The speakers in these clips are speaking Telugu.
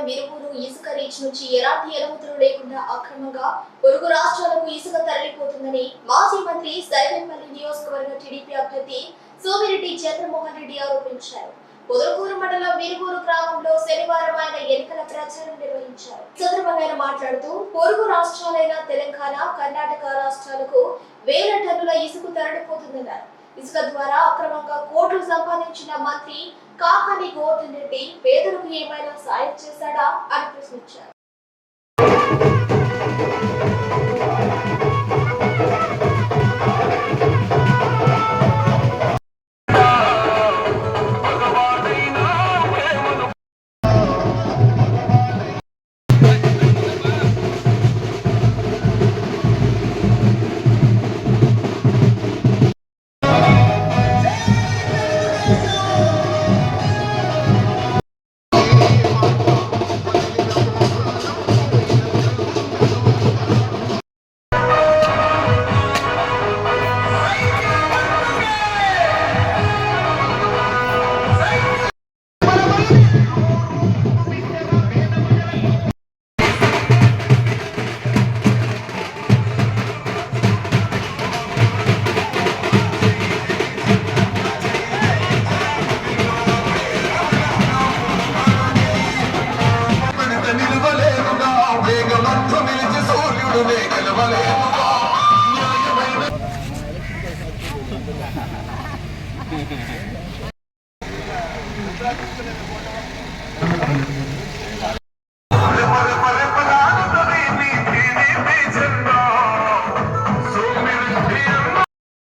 మండలం విరుగురు ఇసుక రీచ్ నుంచి ఎలాంటి అనుమతులు లేకుండా అక్రమంగా పొరుగు రాష్ట్రాలకు ఇసుక తరలిపోతుందని మాజీ మంత్రి సైవెన్పల్లి నియోజకవర్గ టీడీపీ అభ్యర్థి సోమిరెడ్డి చంద్రమోహన్ రెడ్డి ఆరోపించారు. పొదలకూరు మండలం వీరుగూరు గ్రామంలో శనివారం ఆయన ఎన్నికల ప్రచారం నిర్వహించారు. సందర్భంగా ఆయన మాట్లాడుతూ పొరుగు రాష్ట్రాలైన తెలంగాణ కర్ణాటక రాష్ట్రాలకు వేల టన్నుల ఇసుక తరలిపోతుందన్నారు. ఇసుక ద్వారా అక్రమంగా కోట్లు సంపాదించిన మంత్రి కాకాని గోవర్ధన్ రెడ్డి పేదలకు ఏమైనా సాయం చేశాడా అని ప్రశ్నించారు.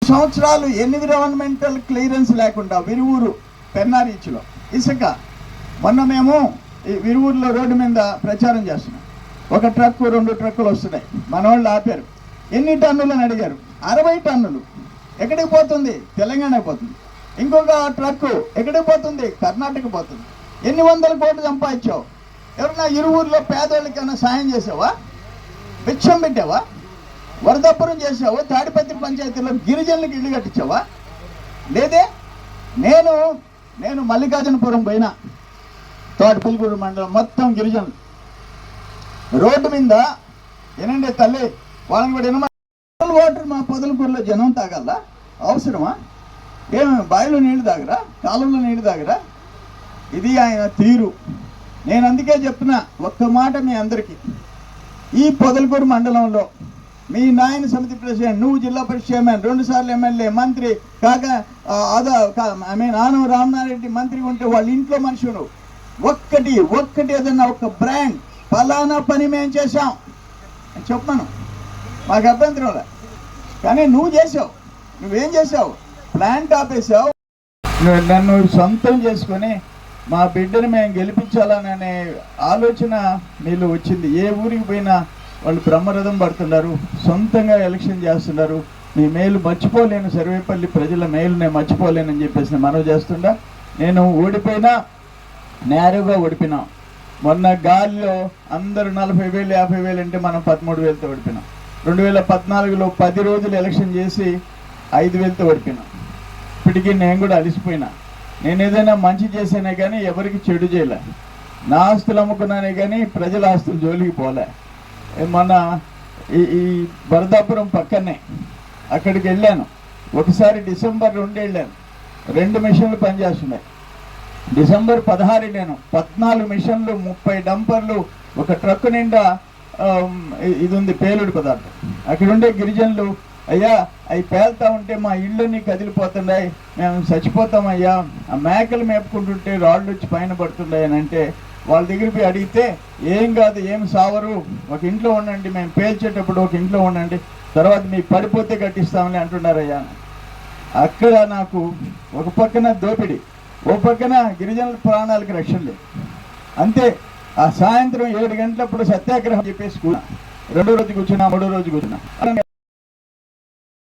సంవత్సరాలు ఎన్విరాన్మెంటల్ క్లియరెన్స్ లేకుండా విరువురు పెన్నారీచ్లో. ఇసుక మొన్న మేము ఈ విరువురులో రోడ్డు మీద ప్రచారం చేస్తున్నాం. ఒక ట్రక్కు రెండు ట్రక్కులు వస్తున్నాయి. మన వాళ్ళు ఆపారు. ఎన్ని టన్నులు అని అడిగారు. అరవై టన్నులు. ఎక్కడికి పోతుంది? తెలంగాణ పోతుంది. ఇంకొక ట్రక్కు ఎక్కడికి పోతుంది? కర్ణాటక పోతుంది. ఎన్ని వందల కోట్లు సంపాదించావు? ఎవరన్నా ఇరువురులో పేదవాళ్ళకైనా సాయం చేసావా? మిచ్చం పెట్టావా? వరదాపురం చేసావు? తాడిపత్రి పంచాయతీలో గిరిజనులకు ఇల్లు కట్టించావా? లేదే? నేను నేను మల్లికార్జునపురం పోయినా. తోటపిల్గూరు మండలం మొత్తం గిరిజనులు. రోడ్డు మీద ఏనండి తల్లి వాళ్ళని కూడా ఏమన్నా వాటర్ మా పొదలకూరులో జనం తాగల్లా? అవసరమా? ఏమి బావిలో నీళ్ళు తాగరా? కాలంలో నీళ్ళు తాగరా? ఇది ఆయన తీరు. నేను అందుకే చెప్తున్నా ఒక్క మాట మీ అందరికీ. ఈ పొదలకూరు మండలంలో మీ నాయన సమితి ప్రెసిడెంట్ నువ్వు జిల్లా పరిషత్ చైర్మన్ రెండుసార్లు ఎమ్మెల్యే మంత్రి కాక ఆ, అదా ఐ మీన్ ఆనం రామనారెడ్డి మంత్రి ఉంటే వాళ్ళ ఇంట్లో మనిషి నువ్వు ఒక్కటి ఒక్కటి ఏదన్నా ఒక బ్రాండ్ ఫలానా పని మేము చేసాం అని చెప్పను. మాకు అభ్యంతరం కానీ నువ్వు చేసావు నువ్వేం చేసావు ప్లాంట్ ఆపేసావు నన్ను సొంతం చేసుకొని మా బిడ్డని మేము గెలిపించాలనే ఆలోచన నీళ్ళు వచ్చింది. ఏ ఊరికి పోయినా వాళ్ళు బ్రహ్మరథం పడుతున్నారు. సొంతంగా ఎలక్షన్ చేస్తున్నారు. మీ మేలు మర్చిపోలేను. సర్వేపల్లి ప్రజల మేలు నేను మర్చిపోలేనని చెప్పేసి మనవి చేస్తుండా. నేను ఓడిపోయినా నేరుగా ఓడిపోయినాం. మొన్న గాలిలో అందరూ నలభై వేలు యాభై వేలు అంటే మనం పదమూడు వేలతో ఓడిపోయినాం. రెండు వేల పద్నాలుగులో పది రోజులు ఎలక్షన్ చేసి ఐదు వేలతో ఓడిపోయినాం. ఇప్పటికీ నేను కూడా అలిసిపోయినా. నేను ఏదైనా మంచి చేశానే కానీ ఎవరికి చెడు చేయలే. నా ఆస్తులు అమ్ముకున్నానే కానీ ప్రజల ఆస్తులు జోలికి పోలే. మొన్న ఈ ఈ వరదాపురం పక్కనే అక్కడికి వెళ్ళాను. ఒకసారి డిసెంబర్ రెండు వెళ్ళాను రెండు మిషన్లు పనిచేస్తున్నాయి. డిసెంబర్ పదహారు నేను పద్నాలుగు మిషన్లు ముప్పై డంపర్లు ఒక ట్రక్ నిండా ఇది ఉంది పేలుడు పదార్థం. అక్కడ ఉండే గిరిజనులు అయ్యా అవి పేలుతా ఉంటే మా ఇళ్ళని కదిలిపోతున్నాయి మేము చచ్చిపోతాం అయ్యా. ఆ మేకలు మేపుకుంటుంటే రాళ్ళు వచ్చి పైన పడుతున్నాయి అని అంటే వాళ్ళ దగ్గర పోయి అడిగితే ఏం కాదు ఏం సావరు ఒక ఇంట్లో ఉండండి మేము పేల్చేటప్పుడు ఒక ఇంట్లో ఉండండి తర్వాత మీకు పడిపోతే కట్టిస్తామని అంటున్నారయ్యా. అక్కడ నాకు ఒక పక్కన దోపిడి. ఓ పక్కన గిరిజనుల ప్రాణాలకు రక్షణ లేదు. అంతే ఆ సాయంత్రం ఏడు గంటలప్పుడు సత్యాగ్రహం చెప్పేసి కూడా రెండో రోజు కూర్చున్నా మూడో రోజు కూర్చున్నా.